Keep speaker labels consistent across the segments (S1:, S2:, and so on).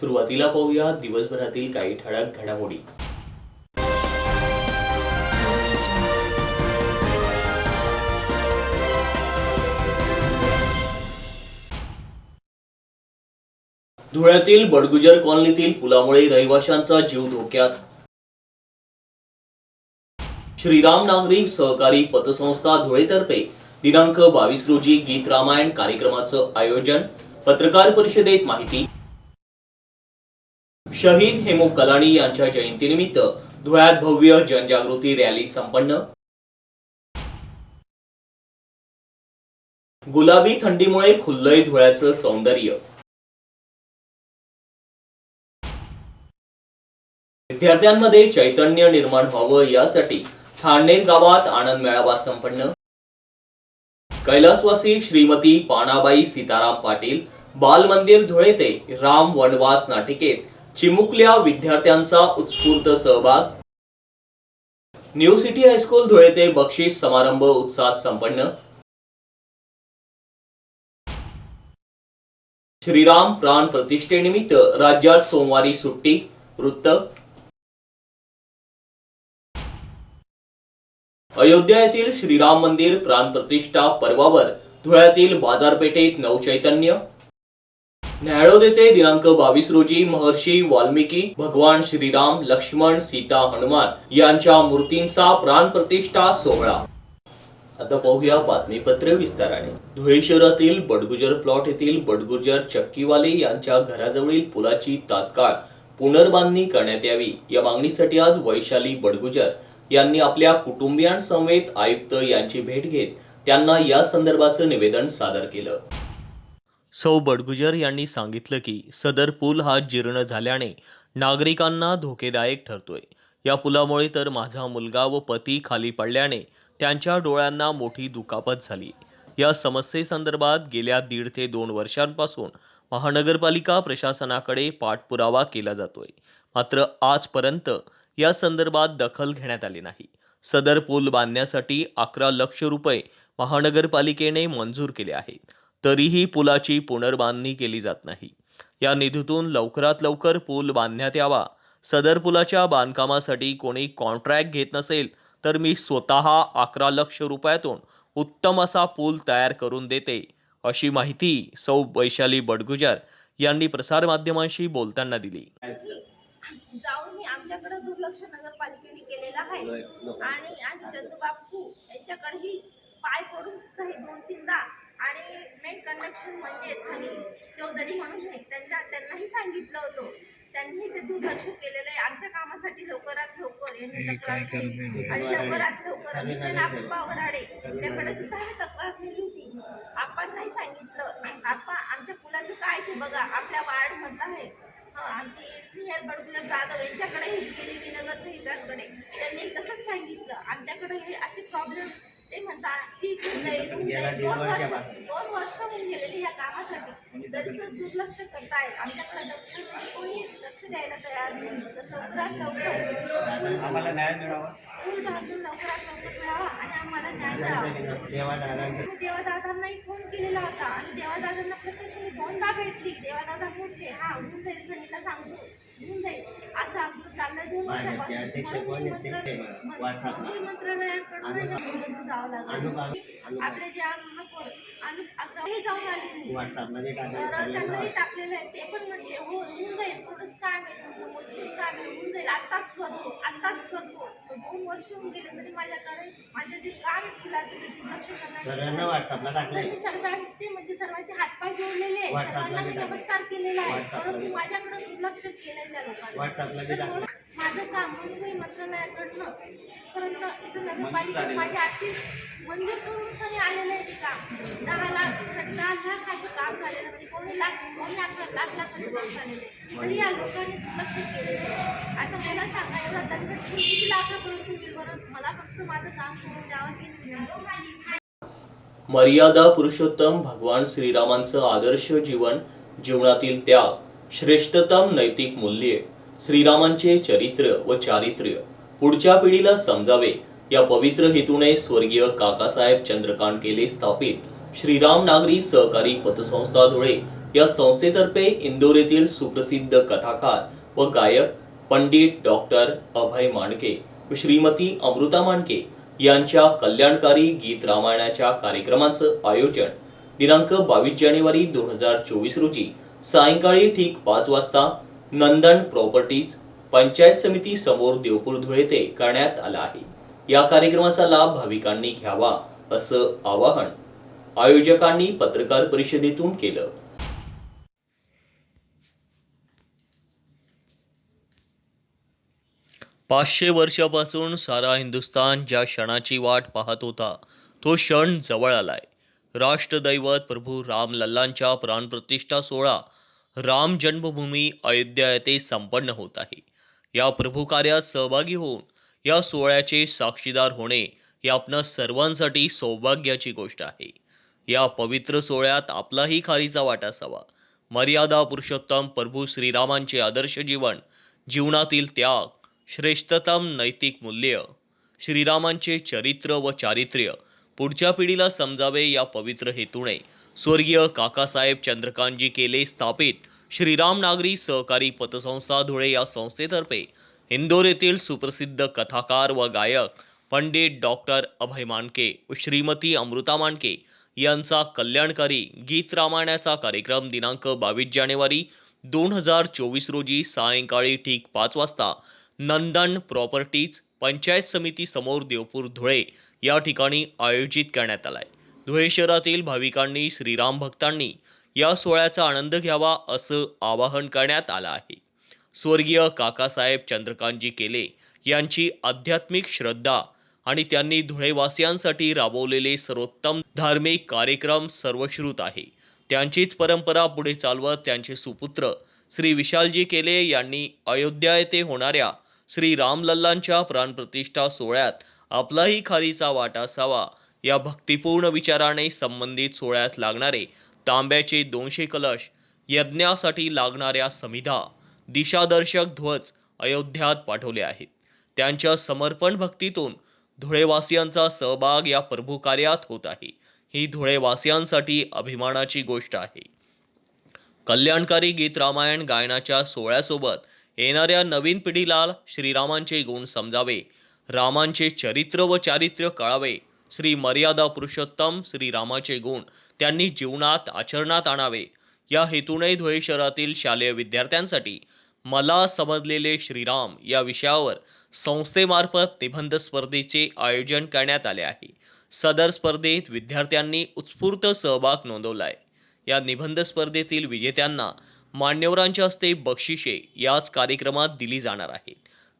S1: सुरुवातीला पाहूया दिवसभरातील काही ठळक घडामोडी. धुळ्यातील बडगुजर कॉलनीतील पुलामुळे रहिवाशांचा जीव धोक्यात. श्रीराम नागरी सहकारी पतसंस्था धुळेतर्फे दिनांक बावीस रोजी गीत रामायण कार्यक्रमाचं आयोजन पत्रकार परिषदेत माहिती शहीद हेमू कलाणी यांच्या जयंतीनिमित्त धुळ्यात भव्य जनजागृती रॅली संपन्न. गुलाबी थंडीमुळे खुल्लय धुळ्याचं सौंदर्य. विद्यार्थ्यांमध्ये चैतन्य निर्माण व्हावं यासाठी ठाणे गावात आनंद मेळावा संपन्न. कैलासवासी श्रीमती पाणाबाई सीताराम पाटील बाल मंदिर धुळे ते राम वनवास नाटिकेत चिमुकल्या विद्यार्थ्यांचा उत्स्फूर्त सहभाग. न्यू सिटी हायस्कूल धुळे ते बक्षीस समारंभ उत्साहात संपन्न. श्रीराम प्राण प्रतिष्ठेनिमित्त राज्यात सोमवारी सुट्टी वृत्त. अयोध्या येथील श्रीराम मंदिर प्राण प्रतिष्ठा पर्वावर धुळ्यातील बाजारपेठेत नवचैतन्य. न्यायालय येथे दिनांक बावीस रोजी महर्षी वाल्मिकी भगवान श्रीराम लक्ष्मण सीता हनुमान यांच्या मूर्तींचा प्राण प्रतिष्ठा सोहळा. आता पाहूया बातमीपत्र विस्ताराने. धुळे शहरातील बडगुजर प्लॉट येथील बडगुजर चक्कीवाले यांच्या घराजवळील पुलाची तात्काळ पुनर्बांधणी करण्यात यावी. या मागणीसाठी आज वैशाली बडगुजर यांनी आपल्या कुटुंबियांसमवेत आयुक्त यांची भेट घेत त्यांना या संदर्भाचं निवेदन सादर केलं. सौ बडगुजर यांनी सांगितलं की सदर पूल हा जीर्ण झाल्याने नागरिकांना धोकेदायक ठरतोय. या पुलामुळे तर माझा मुलगा व पती खाली पडल्याने त्यांच्या डोळ्यांना मोठी दुखापत झाली. या समस्येसंदर्भात गेल्या दीड ते दोन वर्षांपासून महानगरपालिका प्रशासनाकडे पाठपुरावा केला जातोय. मात्र आजपर्यंत या संदर्भात दखल घेण्यात आली नाही. सदर पूल बांधण्यासाठी अकरा लक्ष रुपये महानगरपालिकेने मंजूर केले आहेत. तरीही पुलाची पुनर्बांधणी केली जात नाही. या निधीतून लवकरात लवकर पूल बांधण्यात यावा. सदर पुलाच्या बांधकामासाठी कोणी कॉन्ट्रॅक्ट घेत नसेल तर मी स्वतः अकरा लक्ष रुपयातून उत्तम असा पूल तयार करून देते अशी माहिती सौ वैशाली बडगुजर यांनी प्रसारमाध्यमांशी बोलताना दिली.
S2: जाऊन आमच्याकडे दुर्लक्ष नगरपालिकेने केलेलं आहे. आणि आणि चंदू बापू यांच्याकडेही पाय पडून सुद्धा हे दोन तीनदा आणि मेन कंडक्शन म्हणजे सनी चौधरी म्हणून हे त्यांच्या त्यांनाही सांगितलं होतं. त्यांनी ते दुर्लक्ष केलेलं आहे. आमच्या कामासाठी लवकरात लवकर यांनी तक्रार केली. आणि लवकरात लवकर नितीन आप्पा वराडे सुद्धा आम्ही तक्रार केली होती. आपण नाही सांगितलं. आपण आमच्या पुलाचं काय ते बघा. आपल्या वार्ड मधलं आहे. हं, आमची स्नेहल बडगुलर जाधव यांच्याकडे ही मी नगरसेविकांकडे. त्यांनी तसंच सांगितलं. आमच्याकडे हे असे प्रॉब्लेम ते म्हणतात जाईल. दोन वर्ष दोन वर्ष होऊन गेलेली या कामासाठी. तरी सुद्धा दुर्लक्ष करतायत. आमच्याकडे दप्तर कोणी लक्ष द्यायला तयार नाही. तर लवकरात लवकर
S3: आम्हाला न्याय मिळावा.
S2: पूल बांधून लवकरात लवकर मिळावा आणि आम्हाला न्याय मिळावा देवादादांनाही फोन केलेला होता आणि देवादादांना प्रत्यक्ष मी दोनदा भेटली. देवादादा म्हटले हा होऊन जाईल सनीला सांगतो होऊन जाईल. असं आमचं चाललंय. दोन
S3: माहिती अध्यक्ष कोण आहेत ते ते वाटतात ना.
S2: मंत्रालय- मंत्रालयाकडून जावं लागलं. आपले जे महापौर आणि आता हे जाऊन आले मी तर त्यांनाही टाकलेलं आहे ते पण म्हटले हो होऊन जाईल. थोडंच काम आहे तुमचं मोजकीच काम आहे. होऊन जाईल. आत्ताच करतो आत्ताच करतो. दोन वर्ष होऊन गेले तरी माझ्याकडे माझं जे काम आहे फुलाचं ते दुर्लक्ष करणार मी सर्वांचे म्हणजे सर्वांचे हातपाय जोडलेले आहे सर्वांना मी. नमस्कार केलेला आहे. परंतु. माझ्याकडे दुर्लक्ष लोकांनी
S3: व्हॉट्सअपला बी
S2: तर
S3: टाका.
S2: म्हणून माझं काम मुंबई मंत्रालयाकडनं परंतु इथं नगरपालिकेत माझ्या आर्थिक मंजूर करून सगळे आलेले आहेत काम. दहा लाख दहा लाखाचं काम झालेलं म्हणजे कोणी लाख कोणी अकरा लाख लाखाचं काम झालेलं आहे. तरी या लोकांनी दुर्लक्ष केलेलं आहे. आता मला सांगा एवढा दंड किती लाखापर्यंत होईल बरं? मला फक्त माझं काम करून द्यावं हीच विनंती.
S1: मर्यादा पुरुषोत्तम भगवान श्रीरामांचं आदर्श जीवन जीवनातील त्याग. श्रेष्ठतम नैतिक मूल्ये श्रीरामांचे चरित्र व चारित्र्य पुढच्या पिढीला समजावे या पवित्र हेतूने स्वर्गीय काकासाहेब चंद्रकांत केले स्थापित श्रीराम नागरी सहकारी पतसंस्था धुळे या संस्थेतर्फे इंदोर येथील सुप्रसिद्ध कथाकार व गायक पंडित डॉक्टर अभय मांडके व श्रीमती अमृता मांडके यांच्या कल्याणकारी गीत रामायणाच्या कार्यक्रमाचं आयोजन दिनांक बावीस जानेवारी दोन हजार चोवीस रोजी सायंकाळी ठीक पाच वाजता नंदन प्रॉपर्टीज पंचायत समिती समोर देवपूर धुळे ते करण्यात आला आहे. या कार्यक्रमाचा लाभ भाविकांनी घ्यावा असं आवाहन आयोजकांनी पत्रकार परिषदेतून केलं. पाचशे वर्षापासून सारा हिंदुस्तान ज्या क्षणाची वाट पाहत होता तो क्षण जवळ आलाय. राष्ट्रदैवत प्रभू राम लल्लांच्या प्राणप्रतिष्ठा सोहळा राम जन्मभूमी अयोध्या येथे संपन्न होत आहे. या प्रभू कार्यात सहभागी होऊन या सोहळ्याचे साक्षीदार होणे ही आपणा सर्वांसाठी सौभाग्याची गोष्ट आहे. या पवित्र सोहळ्यात आपलाही खारीचा वाटा असावा. मर्यादा पुरुषोत्तम प्रभू श्रीरामांचे आदर्श जीवन जीवनातील त्याग श्रेष्ठतम नैतिक मूल्य श्रीरामांचे चरित्र व चारित्र्य पुढच्या पिढीला समजावे या पवित्र हेतूने. स्वर्गीय काकासाहेब चंद्रकांतजी केले स्थापित श्रीराम नागरी सहकारी पतसंस्था धुळे या संस्थेतर्फे इंदोर येथील सुप्रसिद्ध कथाकार व गायक पंडित डॉक्टर अभय मानके व श्रीमती अमृता मानके यांचा कल्याणकारी गीत रामायणाचा कार्यक्रम दिनांक बावीस जानेवारी दोन हजार चोवीस रोजी सायंकाळी ठीक पाच वाजता नंदन प्रॉपर्टीज पंचायत समिती समोर देवपूर धुळे या ठिकाणी आयोजित करण्यात आलाय. धुळे शहरातील भाविकांनी श्रीराम भक्तांनी या सोहळ्याचा आनंद घ्यावा असं आवाहन करण्यात आलं आहे. स्वर्गीय काकासाहेब चंद्रकांतजी केले यांची आध्यात्मिक श्रद्धा आणि त्यांनी धुळेवासियांसाठी राबवलेले सर्वोत्तम धार्मिक कार्यक्रम सर्वश्रुत आहे. त्यांचीच परंपरा पुढे चालवत त्यांचे सुपुत्र श्री विशालजी केले यांनी अयोध्या येथे होणाऱ्या श्री रामलल्लांच्या प्राणप्रतिष्ठा सोहळ्यात आपलाही खारीचा वाटा असावा. या भक्तिपूर्ण विचाराने संबंधित सोहळ्यात लागणारे तांब्याचे दोनशे कलश यज्ञासाठी लागणाऱ्या समिधा दिशादर्शक ध्वज अयोध्यात पाठवले आहेत. त्यांच्या समर्पण भक्तीतून धुळेवासियांचा सहभाग या प्रभू कार्यात होत आहे. ही धुळेवासियांसाठी अभिमानाची गोष्ट आहे. कल्याणकारी गीत रामायण गायनाच्या सोहळ्यासोबत येणाऱ्या नवीन पिढीला श्रीरामांचे गुण समजावे. रामांचे चरित्र व चारित्र्य कळावे. श्री मर्यादा पुरुषोत्तम श्रीरामाचे गुण त्यांनी जीवनात आचरणात आणावे. या हेतूने धुळे शहरातील शालेय विद्यार्थ्यांसाठी मला समजलेले श्रीराम या विषयावर संस्थेमार्फत निबंध स्पर्धेचे आयोजन करण्यात आले आहे. सदर स्पर्धेत विद्यार्थ्यांनी उत्स्फूर्त सहभाग नोंदवलाय. या निबंध स्पर्धेतील विजेत्यांना मान्यवरांच्या हस्ते बक्षिसे याच कार्यक्रमात दिली जाणार आहेत.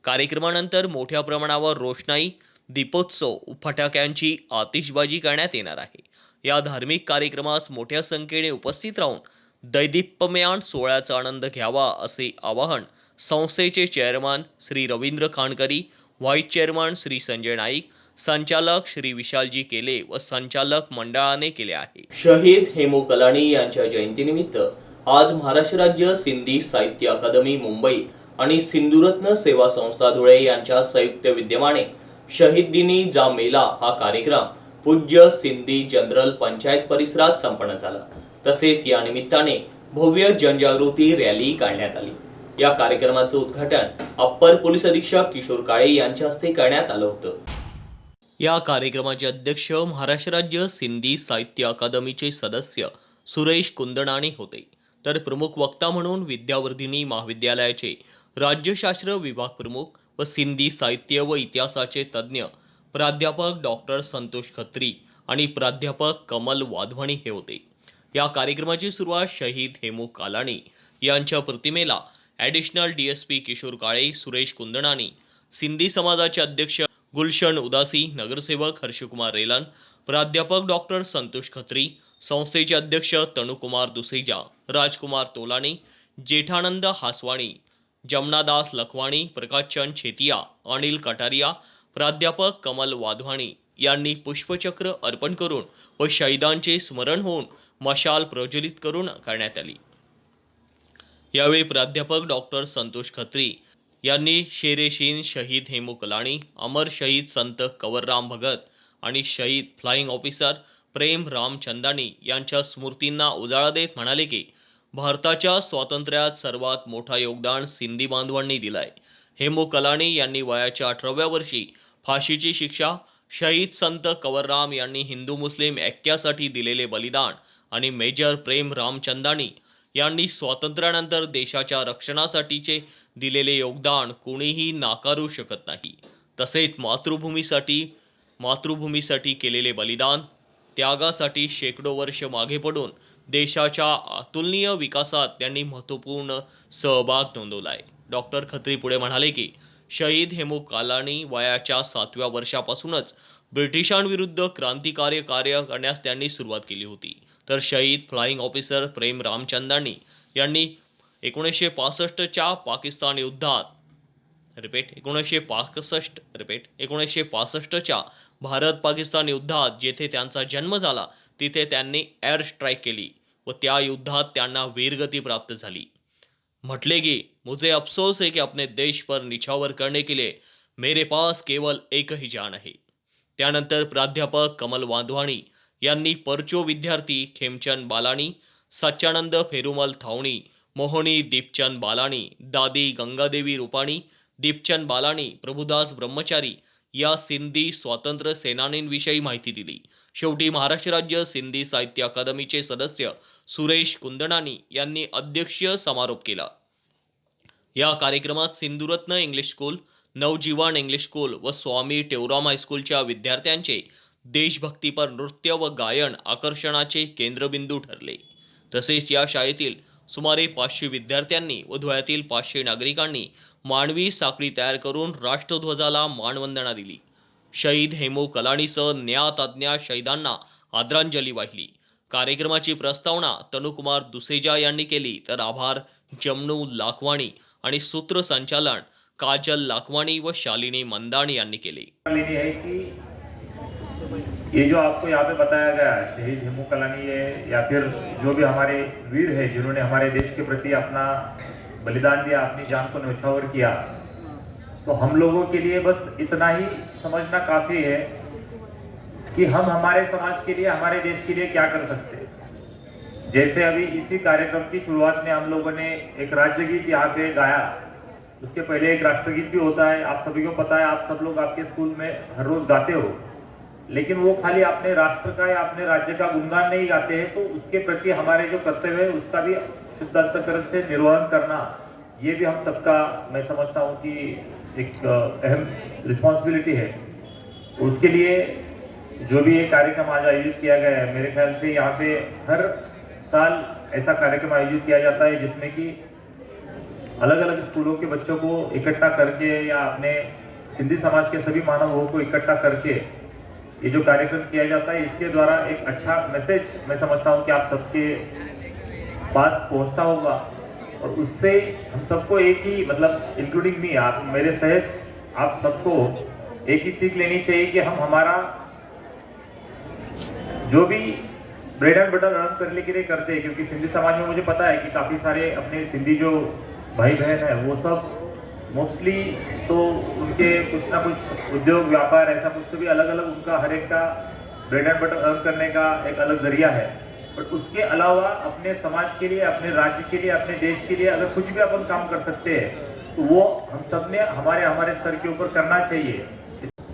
S1: कार्यक्रमानंतर मोठ्या प्रमाणावर रोषणाई दीपोत्सव फटाक्यांची आतिषबाजी करण्यात येणार आहे. या धार्मिक कार्यक्रमास मोठ्या संख्येने उपस्थित राहून दैदिप्यमयान सोहळ्याचा आनंद घ्यावा असे आवाहन संस्थेचे chairman Shri Ravindra Khankari vice chairman Shri Sanjay Naik संचालक श्री विशालजी केले व संचालक मंडळाने केले आहे. शहीद हेमू कलाणी यांच्या जयंतीनिमित्त आज महाराष्ट्र राज्य सिंधी साहित्य अकादमी मुंबई आणि सिंधुरत्न सेवा संस्था धुळे यांच्या संयुक्त विद्यमाने शहीद दिनी जा मेला हा कार्यक्रम पूज्य सिंधी जनरल पंचायत परिसरात संपन्न झाला. तसेच या निमित्ताने भव्य जनजागृती रॅली काढण्यात आली. या कार्यक्रमाचं उद्घाटन अप्पर पोलीस अधीक्षक किशोर काळे यांच्या हस्ते करण्यात आलं होतं. या कार्यक्रमाचे अध्यक्ष महाराष्ट्र राज्य सिंधी साहित्य अकादमीचे सदस्य सुरेश कुंदणाने होते. तर प्रमुख वक्ता म्हणून विद्यावर्धिनी महाविद्यालयाचे राज्यशास्त्र विभाग प्रमुख व सिंधी साहित्य व इतिहासाचे तज्ज्ञ प्राध्यापक डॉक्टर संतोष खत्री आणि प्राध्यापक कमल वाधवाणी हे होते. या कार्यक्रमाची सुरुवात शहीद हेमू कालाणी यांच्या प्रतिमेला additional D S P Kishor Kale Suresh Kundnani Sindhi समाजाचे अध्यक्ष गुलशन उदासी नगरसेवक हर्षकुमार रेलन प्राध्यापक डॉक्टर संतोष खत्री संस्थेचे अध्यक्ष तणुकुमार दुसेजा राजकुमार तोलाणी जेठानंद हासवाणी जमनादास लखवाणी प्रकाशचंद छेतिया अनिल कटारिया प्राध्यापक कमल वाधवाणी यांनी पुष्पचक्र अर्पण करून व शहीदांचे स्मरण होऊन मशाल प्रज्वलित करून करण्यात आली. यावेळी प्राध्यापक डॉक्टर संतोष खत्री यांनी शेरेशीन शहीद हेमू कलाणी अमर शहीद संत कवरराम भगत आणि शहीद फ्लाईंग ऑफिसर प्रेम रामचंदानी यांच्या स्मृतींना उजाळा देत म्हणाले की भारताच्या स्वातंत्र्यात सर्वात मोठा योगदान सिंधी बांधवांनी दिलाय. हेमू कलाणी यांनी वयाच्या अठराव्या वर्षी फाशीची शिक्षा शहीद संत कंवरराम यांनी हिंदू मुस्लिम ऐक्यासाठी दिलेले बलिदान आणि मेजर प्रेम रामचंदानी यांनी स्वातंत्र्यानंतर देशाच्या रक्षणासाठीचे दिलेले योगदान कोणीही नाकारू शकत नाही. तसेच मातृभूमीसाठी मातृभूमीसाठी केलेले बलिदान त्यागासाठी शेकडो वर्ष मागे पडून देशाच्या अतुलनीय विकासात त्यांनी महत्त्वपूर्ण सहभाग नोंदवलाय. डॉक्टर खत्री पुढे म्हणाले की शहीद हेमू कालानी वयाच्या सातव्या वर्षापासूनच ब्रिटिशांविरुद्ध क्रांतिकार्य कार्य करण्यास त्यांनी सुरुवात केली होती. तर शहीद फ्लाईंग ऑफिसर प्रेम रामचंदानी यांनी एकोणीसशे पासष्टच्या पाकिस्तान युद्धात रिपीट एकोणीसशे पासष्ट रिपीट एकोणीसशे पासष्टच्या भारत पाकिस्तान युद्धात जेथे त्यांचा जन्म झाला तिथे त्यांनी एअर स्ट्राईक केली व त्या युद्धात त्यांना वीरगती प्राप्त झाली. म्हटले की मुझे अफसोस है कि अपने देश पर निछावर करने के लिए मेरे पास केवल एकही जाण आहे. त्यानंतर प्राध्यापक कमल वाधवाणी यांनी परचो विद्यार्थी खेमचंद बालाणी सच्चानंद फेरुमल थावणी मोहनी दीपचंद बालाणी दादी गंगादेवी रुपाणी दीपचंद बालाणी प्रभुदास ब्रह्मचारी या सिंधी स्वातंत्र्य सेनानींविषयी माहिती दिली. शेवटी महाराष्ट्र राज्य सिंधी साहित्य अकादमीचे सदस्य सुरेश कुंदणानी यांनी अध्यक्षीय समारोप केला. या कार्यक्रमात Sindhuratna English school Navjivan English school व स्वामी टेवराम हायस्कूलच्या विद्यार्थ्यांचे देशभक्तीपर नृत्य व गायन आकर्षणाचे केंद्रबिंदू ठरले. तसेच या शाळेतील सुमारे पाचशे विद्यार्थ्यांनी व धुळ्यातील पाचशे नागरिकांनी मानवी साखळी तयार करून राष्ट्रध्वजाला मानवंदना दिली. शहीद हेमू कलाणीसह ज्ञात अज्ञात शहीदांना आदरांजली वाहिली. कार्यक्रमाची प्रस्तावना तनुकुमार दुसेजा यांनी केली. तर आभार जमनू लाखवाणी आणि सूत्रसंचालन काजल लाखवाणी व शालिनी मंदाणी यांनी केले.
S4: ये जो आपको यहाँ पे बताया गया, शहीद हेमू कलानी है या फिर जो भी हमारे वीर है, जिन्होंने हमारे देश के प्रति अपना बलिदान दिया, अपनी जान को न्यौछावर किया तो हम लोगों के लिए बस इतना ही समझना काफ़ी है कि हम हमारे समाज के लिए, हमारे देश के लिए क्या कर सकते जैसे अभी इसी कार्यक्रम की शुरुआत में हम लोगों ने एक राज्य गीत यहाँ पे गाया। उसके पहले एक राष्ट्रगीत भी होता है, आप सभी को पता है, आप सब लोग आपके स्कूल में हर रोज गाते हो। लेकिन वो खाली अपने राष्ट्र का या अपने राज्य का गुणगान नहीं गाते हैं तो उसके प्रति हमारे जो कर्तव्य है, उसका भी शुद्ध अंतकरण से निर्वहन करना, ये भी हम सबका, मैं समझता हूँ कि एक अहम रिस्पॉन्सिबिलिटी है। उसके लिए जो भी ये कार्यक्रम आज आयोजित किया गया है, मेरे ख्याल से यहाँ पे हर साल ऐसा कार्यक्रम आयोजित किया जाता है, जिसमें कि अलग अलग स्कूलों के बच्चों को इकट्ठा करके या अपने सिंधी समाज के सभी मानवों को इकट्ठा करके ये जो कार्यक्रम किया जाता है, इसके द्वारा एक अच्छा मैसेज मैं समझता हूँ कि आप सबके पास पहुँचता होगा। और उससे हम सबको एक ही मतलब इंक्लूडिंग मी आप, मेरे सहित आप सबको एक ही सीख लेनी चाहिए कि हम हमारा जो भी ब्रेड एंड बटर अर्न करने के लिए करते हैं, क्योंकि सिंधी समाज में मुझे पता है कि काफ़ी सारे अपने सिंधी जो भाई बहन है, वो सब मोस्टली तो उनके कुछ ना कुछ उद्योग व्यापार ऐसा कुछ तो भी अलग अलग उनका हर एक का ब्रेड एंड बटर अर्न करने का एक अलग जरिया है। बट उसके अलावा अपने समाज के लिए अपने राज्य के लिए अपने देश के लिए अगर कुछ भी अपन काम कर सकते हैं तो वो हम सब ने हमारे हमारे स्तर के ऊपर करना चाहिए।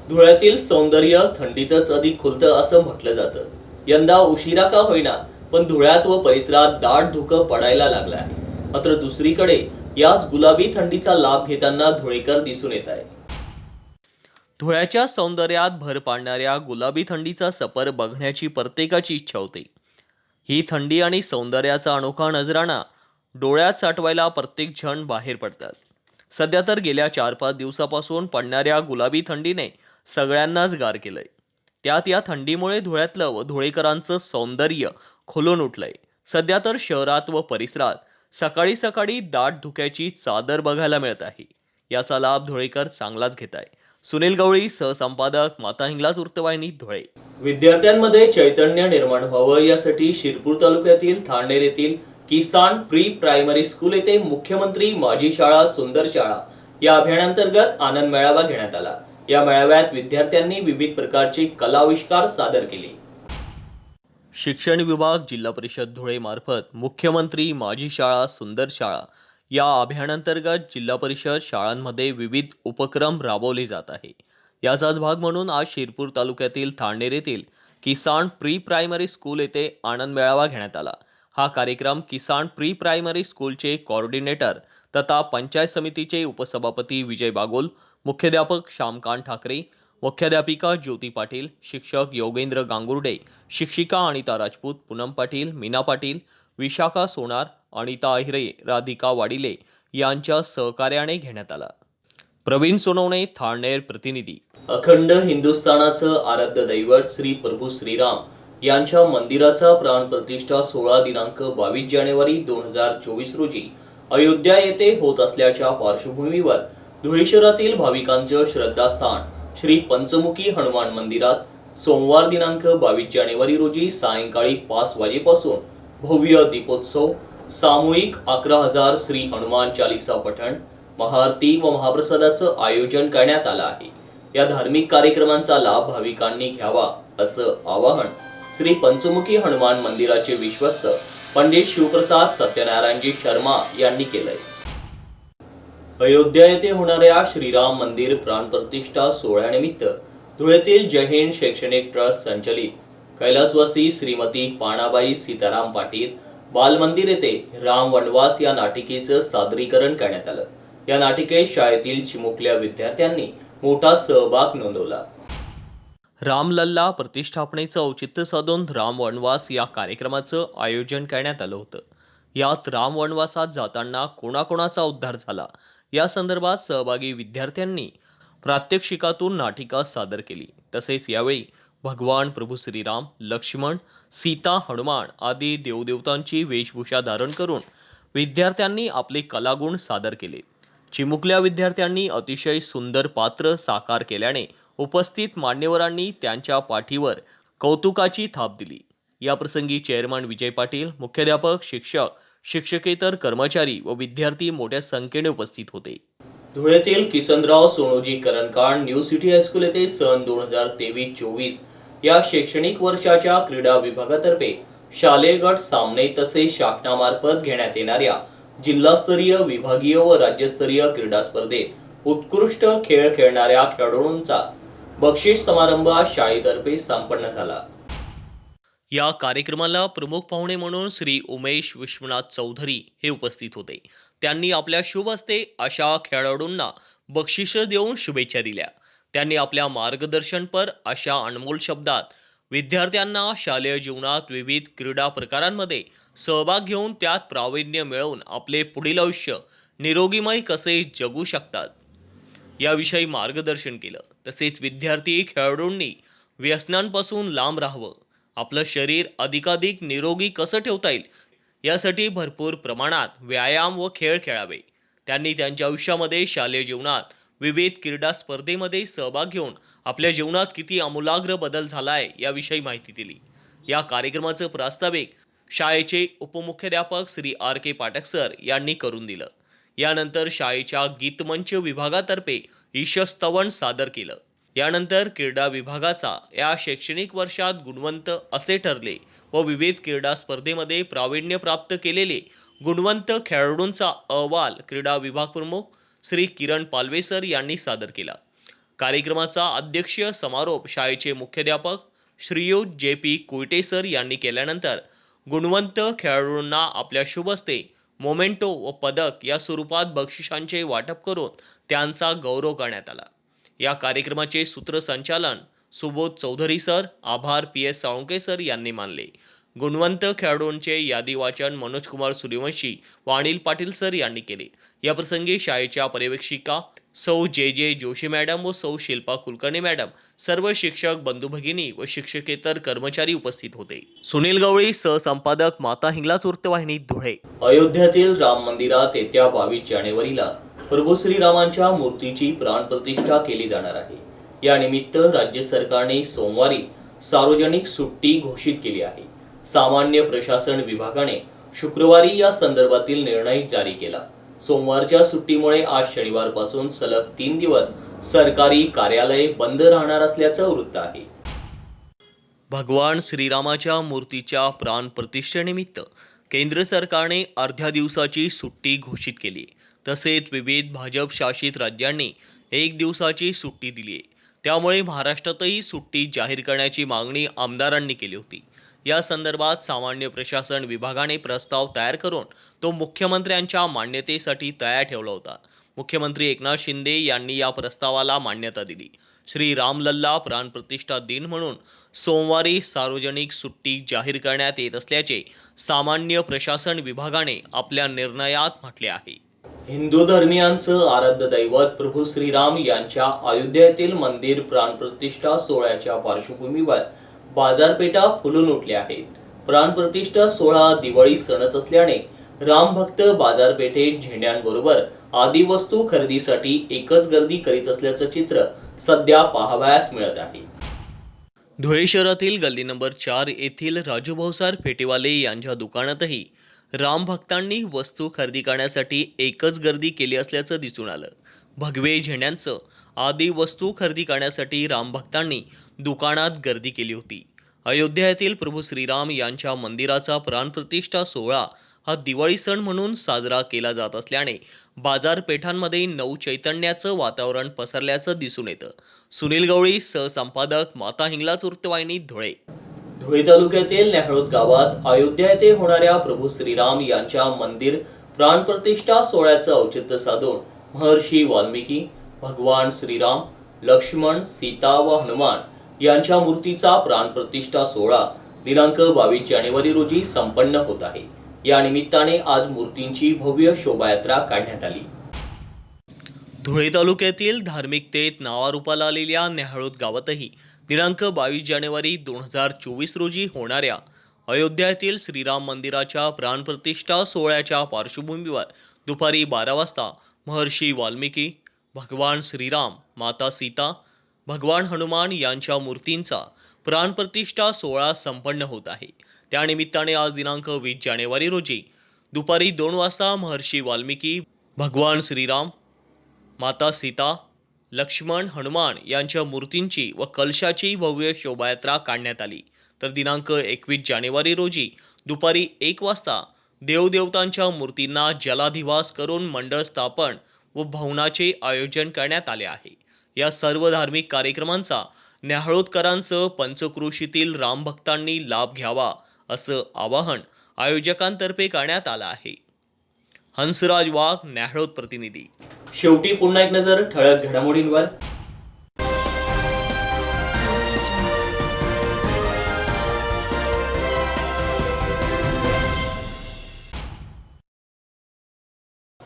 S1: धुळ्यातील सौंदर्य थंडीतच अधिक खुलतं असं म्हटलं जातं. यंदा उशिरा का होईना पण धुळ्यात व परिसरात दाट धुकं पडायला लागलं आहे मात्र दुसरीकडे याच गुलाबी थंडीचा लाभ घेताना धुळेकर दिसून येत आहे धुळ्याच्या सौंदर्यात भर पाडणाऱ्या गुलाबी थंडीचा सफर बघण्याची प्रत्येकाची इच्छा होते. ही थंडी आणि सौंदर्याचा अनोखा नजराणा डोळ्यात साठवायला प्रत्येक जण बाहेर पडतात. सध्या तर गेल्या चार पाच दिवसापासून पडणाऱ्या गुलाबी थंडीने सगळ्यांनाच गार केलंय. त्यात या थंडीमुळे धुळ्यातलं व धुळेकरांचं सौंदर्य खुलून उठलंय. सध्या तर शहरात व परिसरात सकाळी सकाळी दाट धुक्याची चादर बघायला मिळत आहे. याचा लाभ धुळेकर चांगलाच घेत आहे. सुनील गवळी सहसंपादक माता हिंगलाज वृत्तवाहिनी धुळे. विद्यार्थ्यांमध्ये चैतन्य निर्माण व्हावं यासाठी शिरपूर तालुक्यातील थांडेर येथील किसान प्री प्रायमरी स्कूल येथे मुख्यमंत्री माझी शाळा सुंदर शाळा या अभियानांतर्गत आनंद मेळावा घेण्यात आला. या मेळाव्यात विद्यार्थ्यांनी विविध प्रकारचे कलाविष्कार सादर केले. शिक्षण विभाग जिल्हा परिषद धुळेमार्फत मुख्यमंत्री माझी शाळा सुंदर शाळा या अभियानांतर्गत जिल्हा परिषद शाळांमध्ये विविध उपक्रम राबवले जात आहे. याचाच भाग म्हणून आज शिरपूर तालुक्यातील थाळनेर येथील किसान प्री प्रायमरी स्कूल येथे आनंद मेळावा घेण्यात आला. हा कार्यक्रम किसान प्री प्रायमरी स्कूलचे कोऑर्डिनेटर तथा पंचायत समितीचे उपसभापती विजय बागोल मुख्याध्यापक श्यामकांत ठाकरे मुख्याध्यापिका ज्योती पाटील शिक्षक योगेंद्र गांगुर्डे शिक्षिका अनिता राजपूत पूनम पाटील मीना पाटील विशाखा सोनार अनिता अहिरे राधिका वाडिले यांच्या सहकार्याने घेण्यात आला. प्रवीण सोनवणे थाळनेर प्रतिनिधी. अखंड हिंदुस्थानाचं आराध्य दैवत श्री प्रभू श्रीराम यांच्या मंदिराचा प्राण प्रतिष्ठा सोळा दिनांक बावीस जानेवारी दोन हजार चोवीस रोजी अयोध्या येथे होत असल्याच्या पार्श्वभूमीवर धुळे शहरातील भाविकांचं श्रद्धास्थान श्री पंचमुखी हनुमान मंदिरात सोमवार दिनांक बावीस जानेवारी रोजी सायंकाळी पाच वाजेपासून भव्य दीपोत्सव सामूहिक अकरा हजार श्री हनुमान चालिसा पठण महाआरती व महाप्रसादाचं आयोजन करण्यात आलं आहे. या धार्मिक कार्यक्रमांचा लाभ भाविकांनी घ्यावा असं आवाहन श्री पंचमुखी हनुमान मंदिराचे विश्वस्त पंडित शिवप्रसाद सत्यनारायणजी शर्मा यांनी केलंय. अयोध्या येथे होणाऱ्या श्रीराम मंदिर प्राणप्रतिष्ठा सोहळ्यानिमित्त धुळ्यातील जय हिंद शैक्षणिक ट्रस्ट संचलित. कैलासवासी श्रीमती पाणाबाई सीताराम पाटील बालमंदिर येथे राम वनवास या नाटिकेचं सादरीकरण करण्यात आलं. या नाटिकेत शाळेतील चिमुकल्या विद्यार्थ्यांनी मोठा सहभाग नोंदवला. रामलल्ला प्रतिष्ठापनेचं औचित्य साधून राम वनवास या कार्यक्रमाचं आयोजन करण्यात आलं होतं. यात राम वनवासात जाताना कोणाकोणाचा उद्धार झाला? या संदर्भात सहभागी विद्यार्थ्यांनी प्रात्यक्षिकातून नाटिका सादर केली. तसेच यावेळी भगवान प्रभू श्रीराम लक्ष्मण सीता हनुमान आदी देवदेवतांची वेशभूषा धारण करून विद्यार्थ्यांनी आपले कलागुण सादर केले. चिमुकल्या विद्यार्थ्यांनी अतिशय सुंदर पात्र साकार केल्याने उपस्थित मान्यवरांनी त्यांच्या पाठीवर कौतुकाची थाप दिली. याप्रसंगी चेअरमन विजय पाटील मुख्याध्यापक शिक्षक शिक्षकेतर कर्मचारी व विद्यार्थी मोठ्या संख्येने उपस्थित होते. धुळ्यातील Kisanrao Sonoji Karankal new city high school येथे सन दोन हजार तेवीस चोवीस या शैक्षणिक वर्षाच्या क्रीडा विभागातर्फे शालेय गट सामने तसेच शासनामार्फत घेण्यात येणाऱ्या जिल्हास्तरीय विभागीय व राज्यस्तरीय क्रीडा स्पर्धेत उत्कृष्ट खेळ खेळणाऱ्या खेळाडूंचा बक्षीस समारंभ आज शाळेतर्फे संपन्न झाला. या कार्यक्रमाला प्रमुख पाहुणे म्हणून श्री उमेश विश्वनाथ चौधरी हे उपस्थित होते. त्यांनी आपल्या शुभ हस्ते अशा खेळाडूंना बक्षिस देऊन शुभेच्छा दिल्या. त्यांनी आपल्या मार्गदर्शनपर अशा अनमोल शब्दात विद्यार्थ्यांना शालेय जीवनात विविध क्रीडा प्रकारांमध्ये सहभाग घेऊन त्यात प्रावीण्य मिळवून आपले पुढील आयुष्य निरोगीमय कसे जगू शकतात? याविषयी मार्गदर्शन केलं. तसेच विद्यार्थी खेळाडूंनी व्यसनांपासून लांब राहावं. आपलं शरीर अधिकाधिक निरोगी कसं ठेवता येईल? यासाठी भरपूर प्रमाणात व्यायाम व खेळ खेळावे. त्यांनी त्यांच्या आयुष्यामध्ये शालेय जीवनात विविध क्रीडा स्पर्धेमध्ये सहभाग घेऊन आपल्या जीवनात किती आमूलाग्र बदल झाला आहे याविषयी माहिती दिली. या कार्यक्रमाचं प्रास्ताविक शाळेचे उपमुख्याध्यापक Shri R K Pathak sir यांनी करून दिलं. यानंतर शाळेच्या गीतमंच विभागातर्फे ईशस्तवन सादर केलं. यानंतर क्रीडा विभागाचा या शैक्षणिक वर्षात गुणवंत असे ठरले व विविध क्रीडा स्पर्धेमध्ये प्रावीण्य प्राप्त केलेले गुणवंत खेळाडूंचा अहवाल क्रीडा विभाग प्रमुख श्री किरण पालवेसर यांनी सादर केला. कार्यक्रमाचा अध्यक्षीय समारोप शाळेचे मुख्याध्यापक श्रीयुत जे पी कुयटेसर यांनी केल्यानंतर गुणवंत खेळाडूंना आपल्या शुभ हस्ते मोमेंटो व पदक या स्वरूपात बक्षिसांचे वाटप करून त्यांचा गौरव करण्यात आला. या कार्यक्रमाचे सूत्रसंचालन सुबोध चौधरी सर आभार पी एस साळुंके सर यांनी मानले. गुणवंत खेळाडूंचे यादी वाचन मनोज कुमार सूर्यवंशी व अनिल पाटील सर यांनी केले. याप्रसंगी शाळेच्या पर्यवेक्षिका सौ जे जे जोशी मॅडम व सौ शिल्पा कुलकर्णी मॅडम सर्व शिक्षक बंधू भगिनी व शिक्षकेतर कर्मचारी उपस्थित होते. सुनील गवळी सहसंपादक माता हिंगलाच वृत्तवाहिनी धुळे. अयोध्यातील राम मंदिरात येत्या बावीस जानेवारीला प्रभू श्रीरामांच्या मूर्तीची प्राणप्रतिष्ठा केली जाणार आहे. या निमित्त राज्य सरकारने सोमवारी सार्वजनिक सुट्टी घोषित केली आहे. सामान्य प्रशासन विभागाने शुक्रवारी या संदर्भातील निर्णय जारी केला. सोमवारच्या सुट्टीमुळे आज शनिवारपासून सलग तीन दिवस सरकारी कार्यालय बंद राहणार असल्याचं वृत्त आहे. भगवान श्रीरामाच्या मूर्तीच्या प्राणप्रतिष्ठेनिमित्त केंद्र सरकारने अर्ध्या दिवसाची सुट्टी घोषित केली. तसेच विविध भाजप शासित राज्यांनी एक दिवसाची सुट्टी दिली आहे त्यामुळे महाराष्ट्रातही सुट्टी जाहीर करण्याची मागणी आमदारांनी केली होती. या संदर्भात सामान्य प्रशासन विभागाने प्रस्ताव तयार करून तो मुख्यमंत्र्यांच्या मान्यतेसाठी तयार ठेवला होता. मुख्यमंत्री एकनाथ शिंदे यांनी या प्रस्तावाला मान्यता दिली. श्री रामलल्ला प्राणप्रतिष्ठा दिन म्हणून सोमवारी सार्वजनिक सुट्टी जाहीर करण्यात येत असल्याचे सामान्य प्रशासन विभागाने आपल्या निर्णयात म्हटले आहे. हिंदू धर्मियांचं आराध्य दैवत प्रभू श्रीराम यांच्या अयोध्येतील मंदिर प्राणप्रतिष्ठा सोहळ्याच्या पार्श्वभूमीवर बाजारपेठा फुलून उठल्या आहेत. प्राणप्रतिष्ठा सोहळा दिवाळी सणच असल्याने रामभक्त बाजारपेठेत झेंड्यांबरोबर आदी वस्तू खरेदीसाठी एकच गर्दी करीत असल्याचं चित्र सध्या पाहावयास मिळत आहे. धुळे शहरातील गल्ली नंबर चार येथील राजूभाऊसार फेटेवाले यांच्या दुकानातही राम भक्तांनी वस्तू खरेदी करण्यासाठी एकच गर्दी केली असल्याचं दिसून आलं. भगवे झेंड्यांचं आदी वस्तू खरेदी करण्यासाठी राम भक्तांनी दुकानात गर्दी केली होती. अयोध्या येथील प्रभू श्रीराम यांच्या मंदिराचा प्राणप्रतिष्ठा सोहळा हा दिवाळी सण म्हणून साजरा केला जात असल्याने बाजारपेठांमध्ये नऊ चैतन्याचं वातावरण पसरल्याचं दिसून येतं. सुनील गवळी सहसंपादक माता हिंगलाच वृत्तवाहिनी धुळे. धुळे तालुक्यातील नेहरोद गावात अयोध्या येथे होणाऱ्या प्रभू श्रीराम यांच्या मंदिर प्राणप्रतिष्ठा सोहळ्याचं औचित्य साधून महर्षी वाल्मिकी भगवान श्रीराम लक्ष्मण सीता व हनुमान यांच्या मूर्तीचा प्राणप्रतिष्ठा सोहळा दिनांक बावीस जानेवारी रोजी संपन्न होत आहे. या निमित्ताने आज मूर्तींची भव्य शोभायात्रा काढण्यात आली. धुळे तालुक्यातील धार्मिकतेत नावारूपाला आलेल्या नेहळोद गावातही दिनांक बावीस जानेवारी दोन हजार चोवीस रोजी होणाऱ्या अयोध्यातील श्रीराम मंदिराच्या प्राणप्रतिष्ठा सोहळ्याच्या पार्श्वभूमीवर दुपारी बारा वाजता महर्षी वाल्मिकी भगवान श्रीराम माता सीता भगवान हनुमान यांच्या मूर्तींचा प्राणप्रतिष्ठा सोहळा संपन्न होत आहे. त्यानिमित्ताने आज दिनांक वीस जानेवारी रोजी दुपारी दोन वाजता महर्षी वाल्मिकी भगवान श्रीराम माता सीता लक्ष्मण हनुमान यांच्या मूर्तींची व कलशाची भव्य शोभायात्रा काढण्यात आली. तर दिनांक एकवीस जानेवारी रोजी दुपारी एक वाजता देवदेवतांच्या मूर्तींना जलाधिवास करून मंडळ स्थापन व भवनाचे आयोजन करण्यात आले आहे. या सर्व धार्मिक कार्यक्रमांचा न्याहाळोदकरांसह पंचक्रोशीतील रामभक्तांनी लाभ घ्यावा असं आवाहन आयोजकांतर्फे करण्यात आलं आहे. हंसराज वाघ न्याहळोत प्रतिनिधी. शेवटी पुन्हा एक नजर ठळक घडामोडींवर.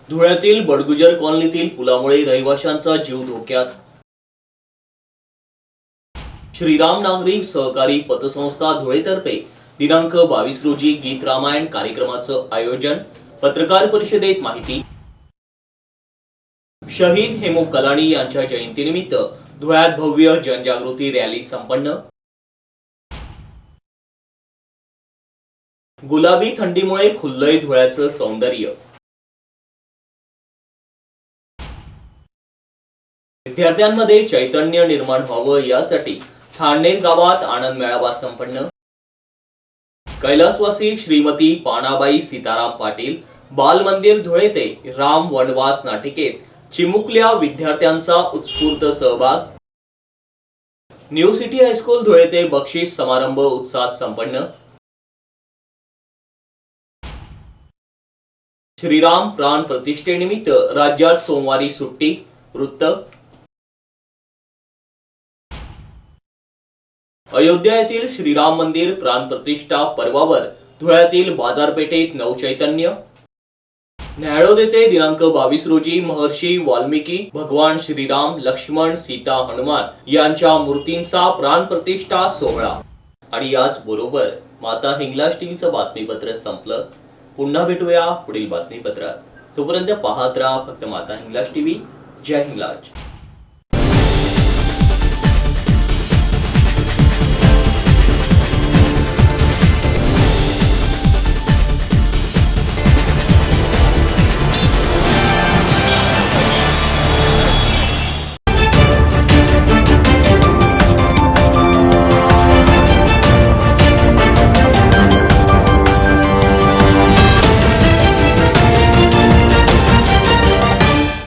S1: धुळ्यातील बडगुजर कॉलनीतील पुलामुळे रहिवाशांचा जीव धोक्यात. श्रीराम नागरी सहकारी पतसंस्था धुळेतर्फे दिनांक बावीस रोजी गीत रामायण कार्यक्रमाचं आयोजन पत्रकार परिषदेत माहिती शहीद हेमू कलाणी यांच्या जयंतीनिमित्त धुळ्यात भव्य जनजागृती रॅली संपन्न. गुलाबी थंडीमुळे खुल्लय धुळ्याचं सौंदर्य. विद्यार्थ्यांमध्ये चैतन्य निर्माण व्हावं यासाठी ठाणेर गावात आनंद मेळावा संपन्न. कैलासवासी श्रीमती पाणाबाई सीताराम पाटील बाल मंदिर धुळे ते राम वनवास नाटिकेत चिमुकल्या विद्यार्थ्यांचा उत्स्फूर्त सहभाग. न्यू सिटी हायस्कूल धुळे ते बक्षीस समारंभ उत्साहात संपन्न. श्रीराम प्राण प्रतिष्ठेनिमित्त राज्यात सोमवारी सुट्टी वृत्त. अयोध्या येथील श्रीराम मंदिर प्राणप्रतिष्ठा पर्वावर धुळ्यातील बाजारपेठेत नवचैतन्य. न्यायालय देते दिनांक बावीस रोजी महर्षी वाल्मिकी भगवान श्रीराम लक्ष्मण सीता हनुमान यांच्या मूर्तींचा प्राणप्रतिष्ठा सोहळा. आणि याच बरोबर माता हिंगलाज टीव्हीचं बातमीपत्र संपलं. पुन्हा भेटूया पुढील बातमीपत्रात. तोपर्यंत पाहत राहा फक्त माता हिंगलाज टीव्ही. जय हिंगलाज.